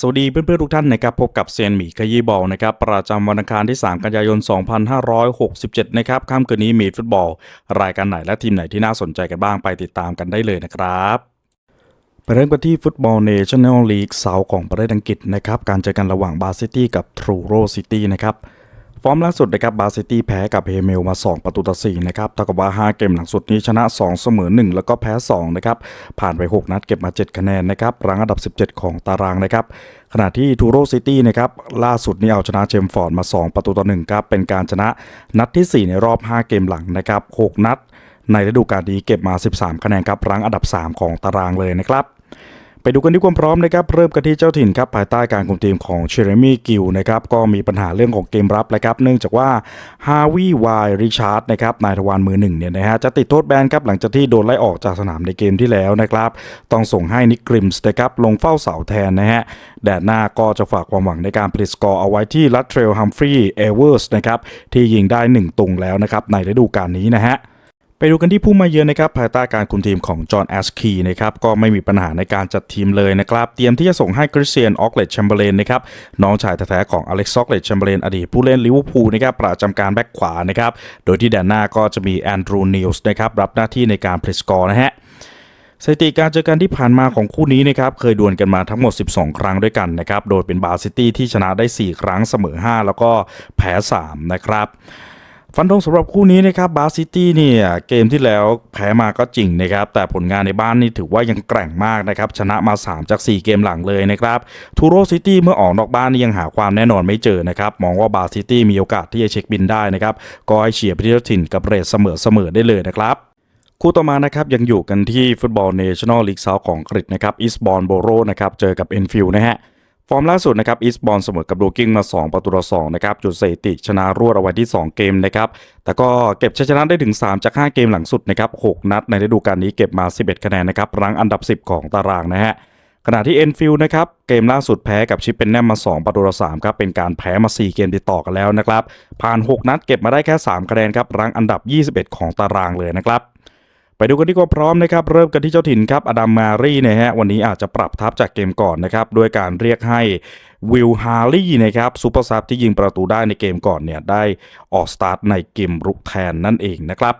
สวัสดีเพื่อนๆทุกท่านนะครับพบกับเซียนหมีขยี้บอลนะครับประจำวันอังคารที่ 3 กันยายน 2567 นะครับค่ำคืนนี้มีฟุตบอล รายการไหนและทีมไหนที่น่าสนใจกันบ้างไปติดตามกันได้เลยนะครับไปเริ่มกันที่ฟุตบอลเนชั่นแนลลีกเซาของประเทศอังกฤษนะครับการเจอกันระหว่างบาร์ซิตี้กับทรูโรซิตี้นะครับ ฟอร์มล่าสุดนะครับบาซิตี้แพ้กับเฮเมลมา 2 ประตูต่อ4นะครับเท่ากับว่า 5 เกมหลังสุดนี้ชนะ 2 เสมอ 1 แล้วก็แพ้2นะครับผ่านไป 6 นัดเก็บมา 7 คะแนนนะครับรังอันดับ 17 ของตารางนะครับขณะที่ทูโรซิตี้นะครับล่าสุดนี้เอาชนะเจมฟอร์ดมา 2 ประตูต่อ1ครับเป็นการชนะนัดที่ 4 ในรอบ 5 เกมหลังนะครับ6นัด ในฤดูกาลนี้เก็บมา 13 คะแนนครับรังอันดับ 3 ของตารางเลยนะครับ ไปดูกันที่ความพร้อมนะครับเริ่มกันที่เจ้าถิ่นครับภายใต้การคุมทีมของเชเรมี่กิลนะครับก็มีปัญหาเรื่องของเกมรับนะครับเนื่องจากว่าฮาวิวายริชาร์ดนะครับนายทวารมือหนึ่งเนี่ยนะฮะจะติดโทษแบนครับหลังจากที่โดนไล่ออกจากสนามในเกมที่แล้วนะครับต้องส่งให้นิกกริมส์นะครับลงเฝ้าเสาแทนนะฮะแดดหน้าก็จะฝากความหวังในการผลิตสกอร์เอาไว้ที่ลัตเทรลฮัมฟรีย์เอเวอร์สนะครับที่ยิงได้ 1 ตุงแล้วนะครับในฤดูกาลนี้นะฮะ ไปดูกันที่ผู้มาเยือนนะครับภายใต้การคุมทีมของจอห์นแอชคีนะครับก็ไม่มีปัญหาในการจัดทีมเลยนะครับเตรียมที่จะส่งให้คริสเตียนออกเลตแชมเบอร์เลนนะครับน้องชายแท้ๆของอเล็กซ์ออกเลตแชมเบอร์เลนอดีตผู้เล่นลิเวอร์พูลนะครับประจำการแบ็คขวานะครับโดยที่แดนหน้าก็จะมีแอนดรูนิลส์นะครับรับหน้าที่ในการผลิตสกอร์นะฮะสถิติการเจอกันที่ผ่านมาของคู่นี้นะครับเคยดวลกันมาทั้งหมด 12 ครั้งด้วยกันนะครับโดยเป็นบาร์ซิตี้ที่ชนะได้ 4 ครั้งเสมอ 5 แล้วก็แพ้ 3 นะครับ ฟันธงสำหรับคู่นี้นะครับบาซิตี้เนี่ยเกมที่แล้วแพ้มาก็จริงนะครับแต่ผลงานในบ้านนี่ถือว่ายังแกร่งมากนะครับชนะมา 3 จาก 4 เกมหลังเลยนะครับทูโรซิตี้เมื่อออกนอกบ้านนี่ยังหาความแน่นอนไม่เจอนะครับมองว่าบาซิตี้มีโอกาสที่จะเช็คบินได้นะครับก็ให้เชียร์ไปที่เจ้ถิ่นกับเรทเสมอๆได้เลยนะครับคู่ต่อมานะครับยังอยู่กันที่ฟุตบอลเนชั่นแนลลีกเซาของอังกฤษนะครับอิสบอลโบโรนะครับเจอกับเอ็นฟิลนะฮะ ฟอร์มล่าสุดนะครับอีสบอลเสมอกับโดกิ้งมา 2 ประตูต่อ2นะครับจุดสถิติชนะรวดเอาไว้ที่ 2 เกมนะครับแต่ก็เก็บชัยชนะได้ถึง 3 จาก 5 เกมหลังสุดนะครับ6นัดในฤดูกาลนี้เก็บมา 11 คะแนนนะครับรั้งอันดับ 10 ของตารางนะฮะขณะที่เอ็นฟิลนะครับเกมล่าสุดแพ้กับชิปเป็นแนมมา 2 ประตูต่อ3ครับเป็นการแพ้มา 4 เกมติดต่อกันแล้วนะครับผ่าน 6 นัดเก็บมาได้แค่ 3 คะแนนครับรั้งอันดับ 21 ของตารางเลยนะครับ ไปดูกันที่ความพร้อมนะครับเริ่มกันที่เจ้าถิ่นครับอดัมมารีนะฮะวันนี้อาจจะปรับทับจากเกมก่อนนะครับด้วยการเรียกให้วิลฮาร์ลีนะครับซูเปอร์ซับที่ยิงประตูได้ในเกมก่อนเนี่ยได้ออกสตาร์ทในเกมรุกแทนนั่นเองนะครับ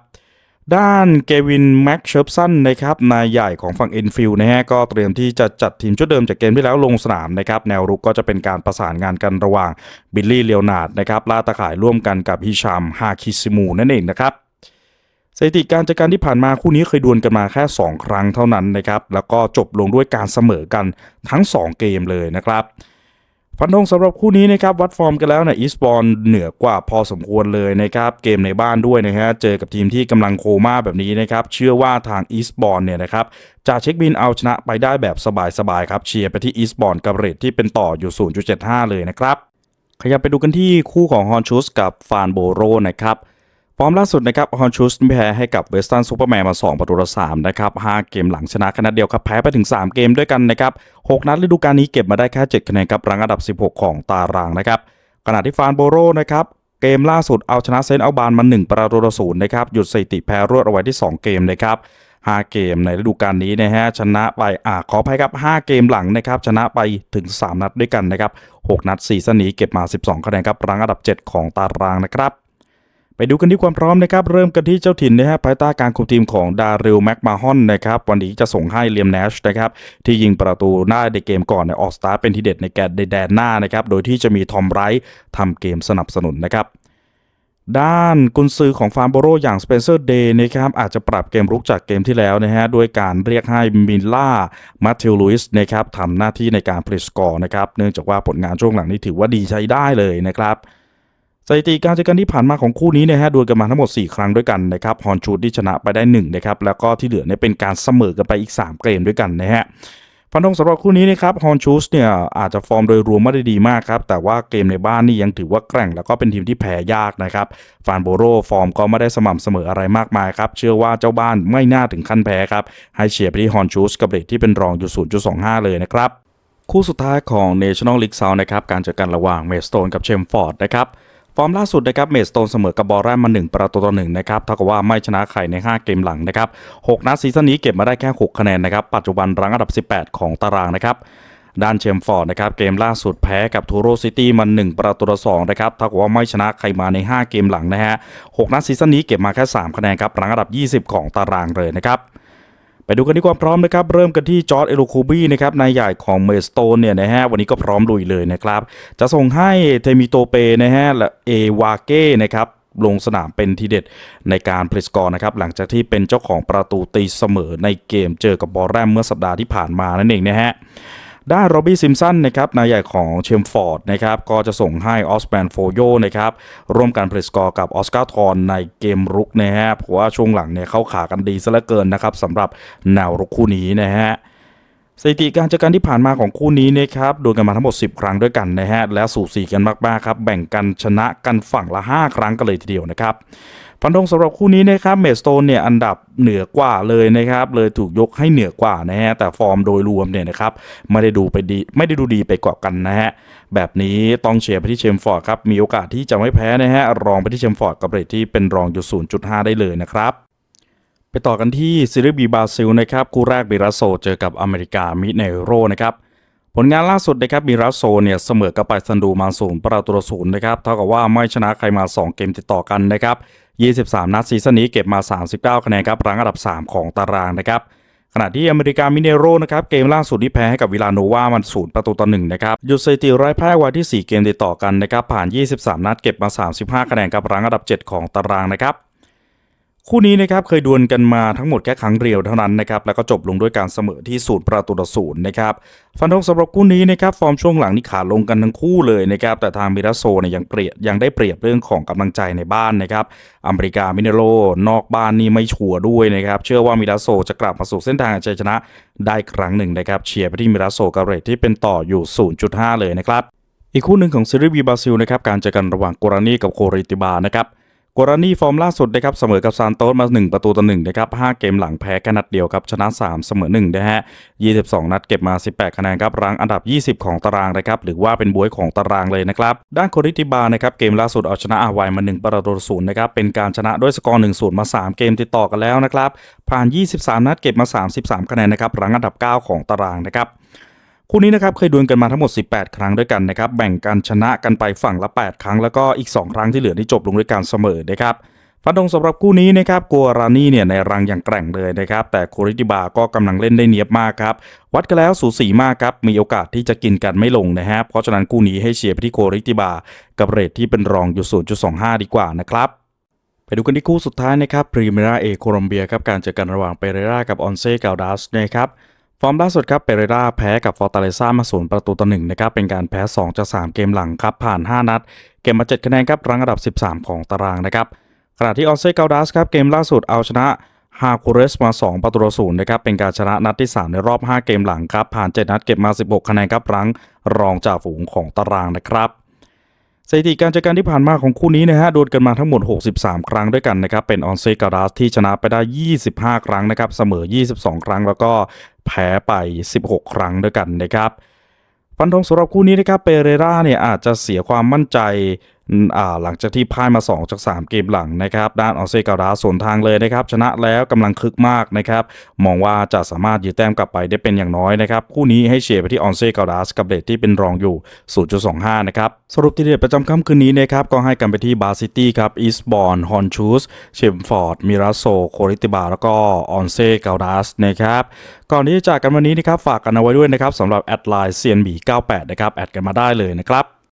ด้านเกวินแม็กเชอร์สันนะครับนายใหญ่ของฝั่งเอ็นฟิลนะฮะก็เตรียมที่จะจัดทีมชุดเดิมจากเกมที่แล้วลงสนามนะครับแนวรุกก็จะเป็นการประสานงานกันระหว่างบิลลี่เลโอนาร์ดนะครับลาตะข่ายร่วมกันกับฮิชามฮาคิซิมูนั่นเองนะครับ สถิติการเจอกันที่ผ่านมาคู่นี้เคยดวลกันมาแค่ 2 ครั้งเท่านั้นนะครับ แล้วก็จบลงด้วยการเสมอกันทั้ง 2 เกมเลยนะครับฟันธงสำหรับคู่นี้นะครับวัดฟอร์มกันแล้วนะอีสบอลเหนือกว่าพอสมควรเลยนะครับเกมในบ้านด้วยนะฮะเจอกับทีมที่กำลังโคม่าแบบนี้นะครับเชื่อว่าทางอีสบอลเนี่ยนะครับจะเช็คบินเอาชนะไปได้แบบสบายๆครับเชียร์ไปที่อีสบอลกับเรทที่เป็นต่ออยู่ 0.75 เลยนะครับขยับไปดูกันที่คู่ของฮอนชูสกับฟานโบโรนะครับ ฟอร์มล่าสุดนะครับฮอนชูสแพ้ให้กับเวสตันซูเปอร์แมนมา 2 ประตูต่อ3นะครับ 5 เกมหลังชนะคะแนนเดียวครับ แพ้ไปถึง 3 เกมด้วยกันนะครับ 6 นัดฤดูกาลนี้เก็บมาได้แค่ 7 คะแนนครับรังอันดับ 16 ของตารางนะครับ ขณะที่ฟานโบโรนะครับเกมล่าสุดเอาชนะเซนต์อัลบานมา 1 ประตูต่อ0นะครับ หยุดสถิติแพ้รวดเอาไว้ที่ 2 เกมนะครับ 5 เกมในฤดูกาลนี้นะฮะชนะไปอ่าขออภัยครับ 5 เกมหลังนะครับชนะไปถึง 3 นัดด้วยกันนะครับ 6 นัดซีซั่นนี้เก็บมา 12 คะแนนครับรังอันดับ 7 ของตารางนะครับ ไปดูกันที่ความพร้อมนะครับ เริ่มกันที่เจ้าถิ่นนะฮะภายใต้การคุมทีมของดาริลแม็กมาฮอนนะครับ วันนี้จะส่งให้เลียมแนชนะครับ ที่ยิงประตูได้าในเกมก่อนในออกสตาร์เป็นทีเด็ดในแกนในแดนหน้านะครับ โดยที่จะมีทอมไรท์ทำเกมสนับสนุนนะครับด้านกุนซือของฟาร์มโบโรอย่างสเปนเซอร์เดย์นะครับอาจจะปรับเกมรุกจากเกมที่แล้วนะฮะด้วยการเรียกให้มิลล่ามาเทลลุยส์นะครับทำหน้าที่ในการผลิตสกอร์นะครับเนื่องจากว่าผลงานช่วงหลังนี้ถือว่าดีใช้ได้เลยนะครับ สถิติการเจอกันที่ผ่านมาของคู่นี้นี่ยฮะดวลกันมาทั้งหมด 4 ครั้งด้วยกันนะครับฮอนชูดที่ชนะไปได้1นะครับแล้วก็ที่เหลือเนี่ยเป็นการเสมอกันไปอีก 3 เกมด้วยกันนะฮะฟันธงสำหรับคู่นี้นะครับฮอนชูสเนี่ยอาจจะฟอร์มโดยรวมไม่ได้ดีมากครับ แต่ว่าเกมในบ้านนี่ยังถือว่าแกร่ง แล้วก็เป็นทีมที่แพ้ยากนะครับฟานโบโรฟอร์มก็ไม่ได้สม่ำเสมออะไรมากมายครับ เชื่อว่าเจ้าบ้านไม่น่าถึงขั้นแพ้ครับ ให้เชียร์ไปที่ฮอนชูสกับเรทที่เป็นรองอยู่ 0.25 เลยนะครับ คู่สุดท้ายของ National League South นะครับการเจอกันระหว่างเมสโตนกับเชมฟอร์ดนะครับ ฟอร์มล่าสุดนะครับเมสโตนเสมอกับบอลแรมมา 1 ประตูต่อ1นะครับเท่ากับว่าไม่ชนะใครใน 5 เกมหลังนะครับ6นัดซีซั่นนี้เก็บมาได้แค่ 6 คะแนนนะครับปัจจุบันรั้งอันดับ 18 ของตารางนะครับด้านเชมฟอร์ดนะครับเกมล่าสุดแพ้กับทูโรซิตี้มา1ประตูต่อ2นะครับเท่ากับว่าไม่ชนะใครมาใน 5 เกมหลังนะฮะ6นัดซีซั่นนี้เก็บมาแค่ 3 คะแนนครับรังอันดับ 20 ของตารางเลยนะครับ ไปดูกันที่ความพร้อมนะครับ เริ่มกันที่จอร์ดเอโลคูบี้นะครับนายใหญ่ของเมสโตนเนี่ยนะฮะวันนี้ก็พร้อมลุยเลยนะครับ จะส่งให้เทมิโตเปนะฮะและเอวาเก้นะครับลงสนามเป็นทีเด็ดในการพลิสกอร์นะครับหลังจากที่เป็นเจ้าของประตูตีเสมอในเกมเจอกับบอลแรมเมื่อสัปดาห์ที่ผ่านมานั่นเองนะฮะ ด้านโรบี้ซิมสันนะครับนายใหญ่ของเชมฟอร์ดนะครับก็จะส่งให้ออสแมนโฟโยนะครับร่วมการเพลสกอร์กับออสการ์ทอนในเกมรุกนะฮะเพราะว่าช่วงหลังเนี่ยเข้าขากันดีซะเหลือเกินนะครับสำหรับแนวรุกคู่นี้นะฮะสถิติการเจอกันที่ผ่านมาของคู่นี้นะครับโดนกันมาทั้งหมด 10 ครั้งด้วยกันนะฮะและสูสีกันมากๆครับแบ่งกันชนะกันฝั่งละ 5 ครั้งกันเลยทีเดียวนะครับ ฟันธงสำหรับคู่นี้นะครับเมสโตนเนี่ยอันดับเหนือกว่าเลยนะครับเลยถูกยกให้เหนือกว่านะฮะแต่ฟอร์มโดยรวมเนี่ยนะครับไม่ได้ดูไปดีไม่ได้ดูดีไปกว่ากันนะฮะแบบนี้ต้องเชียร์ไปที่เชมฟอร์ดครับมีโอกาสที่จะไม่แพ้นะฮะรองไปที่เชมฟอร์ดกับเรทที่เป็นรองอยู่ 0.5 ได้เลยนะครับไปต่อกันที่ซีรีส์บีบราซิลนะครับคู่แรกบิรัสโซเจอกับอเมริกามิเนโรนะครับผลงานล่าสุดนะครับบิรัสโซเนี่ยเสมอกับไปซันดูมาศูนย์ประตูศูนย์นะครับเท่ากับว่าไม่ชนะใครมา 2 เกมติดต่อกันนะครับ 23 นัดซีซั่นนี้เก็บมา 39 คะแนนครับรั้งอันดับ 3 ของตารางนะครับขณะที่อเมริกามิเนโรนะครับเกมล่าสุดที่แพ้ให้กับวิลาโนวามันศูนย์ประตูต่อหนึ่งนะครับหยุดสถิติไร้แพ้ไว้ที่ 4 เกมติดต่อกันนะครับผ่าน 23 นัดเก็บมา 35 คะแนนครับรั้งอันดับ 7 ของตารางนะครับ คู่นี้นะครับเคยดวลกันมาทั้งหมดแค่ครั้งเดียวเท่านั้นนะครับแล้วก็จบลงด้วยการเสมอที่ศูนย์ประตูต่อศูนย์นะครับฟันธงสำหรับคู่นี้นะครับฟอร์มช่วงหลังนี่ขาลงกันทั้งคู่เลยนะครับแต่ทางมิราโซเนี่ยยังเปรียบยังได้เปรียบเรื่องของกำลังใจในบ้านนะครับอเมริกามิเนโรนอกบ้านนี่ไม่ชัวร์ด้วยนะครับเชื่อว่ามิราโซจะกลับมาสู่เส้นทางชัยชนะได้ครั้งหนึ่งนะครับเชียร์ไปที่มิราโซกับเรทที่เป็นต่ออยู่ 0.5 เลยนะครับอีกคู่หนึ่งของซีรีส์บีบราซิลนะครับการเจอกันระหว่างกรานีกับโคริติบานะครับ กรณีฟอร์มล่าสุดนะครับเสมอกับซานโตสมา1 ประตูต่อ1นะครับ5เกมหลังแพ้แค่นัดเดียวครับชนะ 3 เสมอ1นะฮะ22 นัดเก็บมา 18 คะแนนครับรั้งอันดับ 20 ของตารางนะครับหรือว่าเป็นบวยของตารางเลยนะครับด้านโคริติบานะครับเกมล่าสุดเอาชนะอาวายมา 1 ประตูศูนย์นะครับเป็นการชนะด้วยสกอร์1 0 มา 3 เกมติดต่อกันแล้วนะครับผ่าน 23 นัดเก็บมา 33 คะแนนนะครับรั้งอันดับ 9 ของตารางนะครับ คู่นี้นะครับเคยดวลกันมาทั้งหมด 18 ครั้งด้วยกันนะครับแบ่งกันชนะกันไปฝั่งละ 8 ครั้งแล้วก็อีก 2 ครั้งที่เหลือที่จบลงด้วยการเสมอนะครับฟันธงสำหรับคู่นี้นะครับกัวรานี่เนี่ยในรังอย่างแกร่งเลยนะครับแต่โคริติบาก็กำลังเล่นได้เนียบมากครับวัดกันแล้วสูสีมากครับมีโอกาสที่จะกินกันไม่ลงนะฮะเพราะฉะนั้นคู่นี้ให้เชียร์ไปที่โคริติบากับเรทที่เป็นรองอยู่ 0.25 ดีกว่านะครับไปดูกันที่คู่สุดท้ายนะครับพรีเมียร์เอโคลอมเบียครับการเจอกันระหว่างเปเรรากับออนเซ่กาลดัสนะครับ ฟอร์มล่าสุดครับเปเรราแพ้กับฟอร์ตาเลซ่ามาศูนย์ประตูต่อหนึ่งนะครับเป็นการแพ้ 2 จาก 3 เกมหลังครับผ่าน 5 นัด เก็บมา 7 คะแนนครับรั้งอันดับ 13 ของตารางนะครับขณะที่ออสเซกาลดัสครับเกมล่าสุดเอาชนะฮาคูเรสมา 2 ประตูต่อศูนย์นะครับเป็นการชนะนัดที่ 3 ในรอบ 5 เกมหลังครับผ่าน 7 นัดเก็บมา 16 คะแนนครับรั้งรองจ่าฝูงของตารางนะครับ สถิติการเจอกันที่ผ่านมาของคู่นี้นะฮะโดนกันมาทั้งหมด 63 ครั้งด้วยกันนะครับ เป็นออนเซกาดัสที่ชนะไปได้ 25 ครั้งนะครับ เสมอ 22 ครั้ง แล้วก็แพ้ไป 16 ครั้งด้วยกันนะครับฟันธงสำหรับคู่นี้นะครับเปเรราเนี่ยอาจจะเสียความมั่นใจ หลังจากที่พ่ายมา 2 จาก 3 เกมหลังนะครับ ด้านออสเซกาดัสสวนทางเลยนะครับ ชนะแล้วกำลังคึกมากนะครับ มองว่าจะสามารถยืดแต้มกลับไปได้เป็นอย่างน้อยนะครับ คู่นี้ให้เชียร์ไปที่ออนเซกาดัสกับเรทที่เป็นรองอยู่ 0.25 นะครับ สรุปที่เด็ดประจำค่ำคืนนี้นะครับ ก็ให้กันไปที่บาซิตี้ครับอีสบอนฮอนชูสเชมฟอร์ดมิราโซโคริติบา แล้วก็ออนเซกาดัสนะครับก่อนที่จะจากกันวันนี้นะครับฝากกันเอาไว้ด้วยนะครับสำหรับแอดไลน์ CNB98 นะครับแอดกันมาได้เลยนะครับ